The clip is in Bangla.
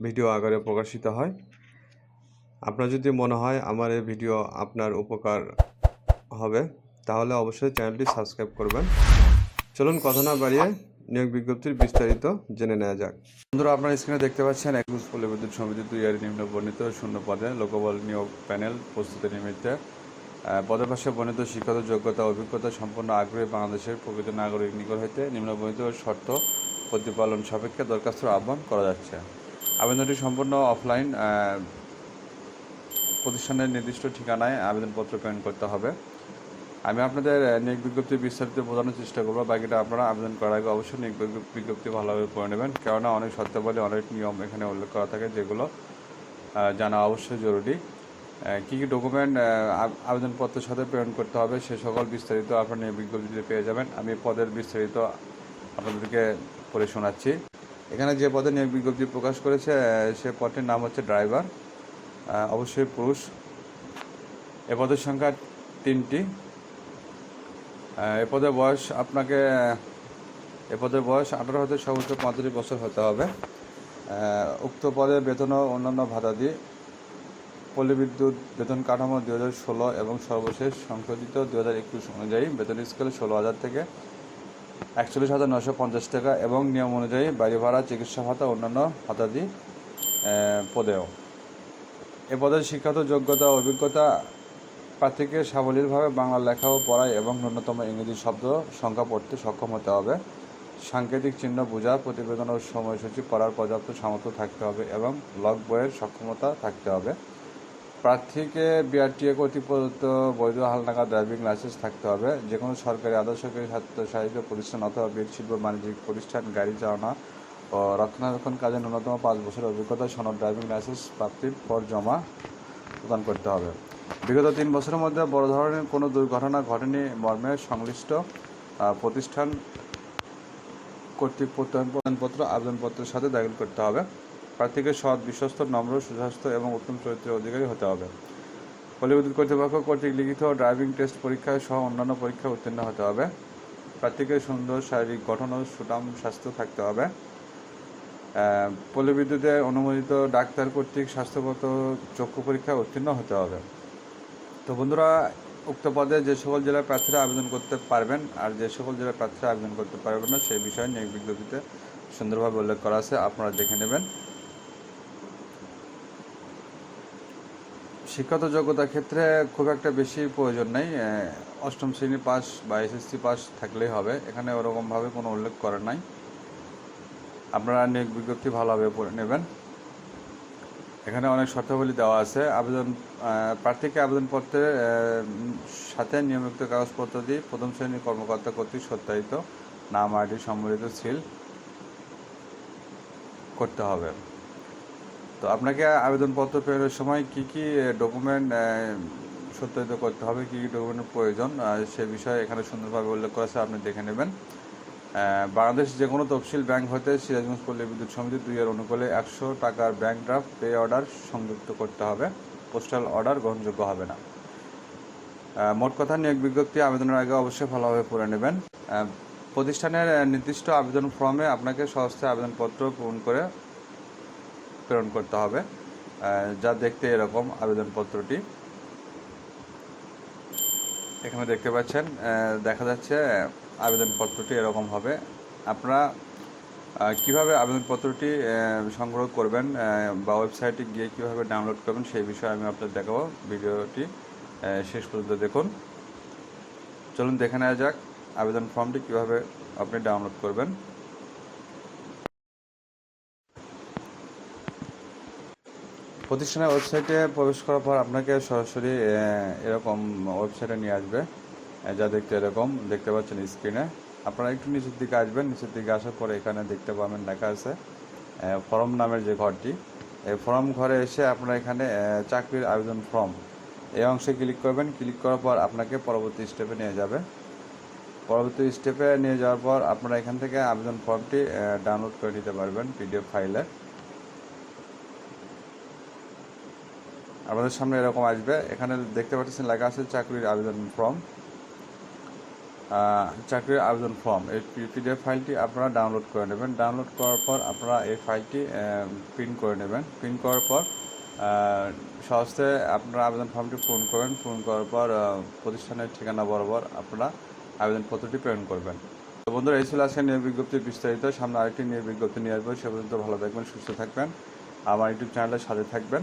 ভিডিও আকারে প্রকাশিত হয়। আপনার যদি মনে হয় আমার এই ভিডিও আপনার উপকার হবে, তাহলে অবশ্যই চ্যানেলটি সাবস্ক্রাইব করবেন। চলুন কথা না বাড়িয়ে নিয়োগ বিজ্ঞপ্তির বিস্তারিত জেনে নেওয়া যাক। বন্ধুরা, আপনারা স্ক্রিনে দেখতে পাচ্ছেন একুশ পল্লী বিদ্যুৎ সমিতি দুই এর নিম্ন বর্ণিত শূন্য পদে লোকবল নিয়োগ প্যানেল প্রস্তুতি নিমিত্তে পদের পাশে বর্ণিত শিক্ষাগত যোগ্যতা, অভিজ্ঞতা সম্পন্ন আগ্রহী বাংলাদেশের প্রকৃত নাগরিক নিকট হইতে নিম্ন বর্ণিত শর্ত প্রতিপালন সাপেক্ষে দরখাস্তর আহ্বান করা যাচ্ছে। আবেদনটি সম্পূর্ণ অফলাইন প্রতিষ্ঠানের নির্দিষ্ট ঠিকানায় আবেদনপত্র প্রেরণ করতে হবে। আমি আপনাদের নিয়োগ বিজ্ঞপ্তি বিস্তারিত বোঝানোর চেষ্টা করব। বাকিটা আপনারা আবেদন করার আগে অবশ্যই নিয়োগ বিজ্ঞ- বিজ্ঞপ্তি ভালোভাবে পড়ে নেবেন। কেননা অনেক শর্তাবলী অনেক নিয়ম এখানে উল্লেখ করা থাকে যেগুলো জানা অবশ্যই জরুরি। কী কী ডকুমেন্ট আবেদনপত্রের সাথে প্রেরণ করতে হবে সে সকল বিস্তারিত আপনার নিয়োগ বিজ্ঞপ্তিতে পেয়ে যাবেন। আমি পদের বিস্তারিত আপনাদেরকে পড়ে শোনাচ্ছি। এখানে যে পদে নিয়োগ বিজ্ঞপ্তি প্রকাশ করেছে সে পদটির নাম হচ্ছে ড্রাইভার অবশ্যই পুরুষ। এ পদের সংখ্যা তিনটি। এ পদের বয়স আপনাকে, এ পদের বয়স আঠারো হতে সর্বোচ্চ পঁয়ত্রিশ বছর হতে হবে। উক্ত পদে বেতন ও অন্যান্য ভাতা দিয়ে পল্লী বিদ্যুৎ বেতন কাঠামো দু হাজার ষোলো এবং সর্বশেষ সংশোধিত দু হাজার একুশ অনুযায়ী বেতন স্কেল ষোলো হাজার থেকে একচল্লিশ হাজার নশো পঞ্চাশ টাকা এবং নিয়ম অনুযায়ী বাড়ি ভাড়া, চিকিৎসা ভাতা, অন্যান্য ভাতাদি পদেও। এ পদের শিক্ষাগত যোগ্যতা, অভিজ্ঞতা প্রার্থীকে সাবলীলভাবে বাংলা লেখা ও পড়ায় এবং ন্যূনতম ইংরেজি শব্দ সংখ্যা পড়তে সক্ষম হতে হবে। সাংকেতিক চিহ্ন বোঝা, প্রতিবেদন ও সময়সূচি পড়ার পর্যাপ্ত সামর্থ্য থাকতে হবে এবং লগ বইয়ের সক্ষমতা থাকতে হবে। প্রার্থীকে বিআরটিএ প্রদত্ত বৈধ হালনাগা ড্রাইভিং লাইসেন্স থাকতে হবে। যে কোনো সরকারি আদর্শকারী ছাত্র সাহিত্য প্রতিষ্ঠান অথবা বীর শিল্প বাণিজ্যিক প্রতিষ্ঠান, গাড়ি চালানো ও রক্ষণাবেক্ষণ কাজে ন্যূনতম পাঁচ বছরের অভিজ্ঞতা সনদ ড্রাইভিং লাইসেন্স প্রাপ্তির পর জমা প্রদান করতে হবে। বিগত তিন বছরের মধ্যে বড় ধরনের কোনো দুর্ঘটনা ঘটেনি মর্মে সংশ্লিষ্ট প্রতিষ্ঠান কর্তৃক প্রত্যয়নপত্র, আবেদনপত্রের সাথে দাখিল করতে হবে। প্রার্থীকে সৎ বিশ্বস্ত নম্র সুস্বাস্থ্য এবং উত্তম চরিত্রের অধিকারী হতে হবে। পল্লীবিদ্যুৎ কর্তৃপক্ষ কর্তৃক লিখিত ড্রাইভিং টেস্ট পরীক্ষায় সহ অন্যান্য পরীক্ষায় উত্তীর্ণ হতে হবে। প্রার্থীকে সুন্দর শারীরিক গঠন ও সুঠাম স্বাস্থ্য থাকতে হবে। আহ, পল্লী বিদ্যুতে অনুমোদিত ডাক্তার কর্তৃক স্বাস্থ্যগত চক্ষু পরীক্ষায় উত্তীর্ণ হতে হবে। তো বন্ধুরা উক্ত পদে যে সকল জেলার প্রার্থীরা আবেদন করতে পারবেন আর যে সকল জেলার প্রার্থীরা আবেদন করতে পারবেন না সেই বিষয়ে নিয়োগ বিজ্ঞপ্তিতে সুন্দরভাবে উল্লেখ করা আছে আপনারা দেখে নেবেন। শিক্ষাগত যোগ্যতার ক্ষেত্রে খুব একটা বেশি প্রয়োজন নেই অষ্টম শ্রেণি পাস বা এসএসসি পাস থাকলেই হবে, এখানে ওরকমভাবে কোনো উল্লেখ করা নাই। আপনারা নিয়োগ বিজ্ঞপ্তি ভালোভাবে নেবেন। এখানে অনেক শর্তাবলী দেওয়া আছে, আবেদন প্রার্থীকে আবেদনপত্রের সাথে নিয়মিত কাগজপত্র দিয়ে প্রথম শ্রেণির কর্মকর্তা কর্তৃক সত্যায়িত নাম, আইডি, সম্বলিত সিল করতে হবে। তো আপনাকে আবেদনপত্র প্রেরণের সময় কি কি ডকুমেন্ট সত্যায়িত করতে হবে, কি কী ডকুমেন্টের প্রয়োজন সে বিষয়ে এখানে সুন্দরভাবে উল্লেখ করা আছে, আপনি দেখে নেবেন। বাংলাদেশ যে কোনো তফসিল ব্যাংক হতে সিরাজগঞ্জ পল্লী বিদ্যুৎ সমিতি দুই এর অনুকূলে একশো টাকার ব্যাংক ড্রাফট পে অর্ডার সংযুক্ত করতে হবে, পোস্টাল অর্ডার গ্রহণযোগ্য হবে না। মোট কথা নিয়োগ বিজ্ঞপ্তি আবেদনের আগে অবশ্যই ভালোভাবে পড়ে নেবেন। প্রতিষ্ঠানের নির্দিষ্ট আবেদন ফর্মে আপনাকে সহস্তে আবেদনপত্র পূরণ করে প্রেরণ করতে হবে। যা দেখতে এরকম আবেদনপত্রটি। এখানে দেখতে পাচ্ছেন দেখা যাচ্ছে আবেদনপত্রটি এরকম হবে। আপনারা কীভাবে আবেদনপত্রটি সংগ্রহ করবেন বা ওয়েবসাইটে গিয়ে কীভাবে ডাউনলোড করবেন, সেই বিষয়ে আমি আপনাদের দেখাবো। ভিডিওটি শেষ পর্যন্ত দেখুন। চলুন দেখে নেওয়া যাক আবেদন ফর্মটি কীভাবে আপনি ডাউনলোড করবেন। প্রতিষ্ঠানের ওয়েবসাইটে প্রবেশ করার পর আপনাকে সরাসরি এরকম ওয়েবসাইটে নিয়ে আসবে। যা দেখতে এরকম, দেখতে পাচ্ছেন স্ক্রিনে। আপনারা একটু নিচের দিকে আসবেন। নিচের দিকে আসার পরে এখানে দেখতে পাবেন লেখা আছে ফর্ম নামের যে ঘরটি। এই ফর্ম ঘরে এসে আপনারা এখানে চাকরির আবেদন ফর্ম এই অংশে ক্লিক করবেন। ক্লিক করার পর আপনাকে পরবর্তী স্টেপে নিয়ে যাবে। পরবর্তী স্টেপে নিয়ে যাওয়ার পর আপনারা এখান থেকে আবেদন ফর্মটি ডাউনলোড করে নিতে পারবেন পিডিএফ ফাইলে। আমাদের সামনে এরকম আসবে। এখানে দেখতে পাচ্ছেন লেখা আছে চাকরির আবেদন ফর্ম। চাকরির আবেদন ফর্ম। এই পিডিএফ ফাইলটি আপনারা ডাউনলোড করে নেবেন। ডাউনলোড করার পর আপনারা এই ফাইলটি প্রিন্ট করে নেবেন। প্রিন্ট করার পর সহজে আপনারা আবেদন ফর্মটি পূরণ করবেন। পূরণ করার পর প্রতিষ্ঠানের ঠিকানা বরাবর আপনারা আবেদনপত্রটি প্রেরণ করবেন। তো বন্ধুরা, এই ছিল আজকে নিয়োগ বিজ্ঞপ্তির বিস্তারিত। সামনে আরেকটি নিয়োগ বিজ্ঞপ্তি নিয়ে আসব। সে পর্যন্ত ভালো থাকবেন, সুস্থ থাকবেন। আমার ইউটিউব চ্যানেলের সাথে থাকবেন।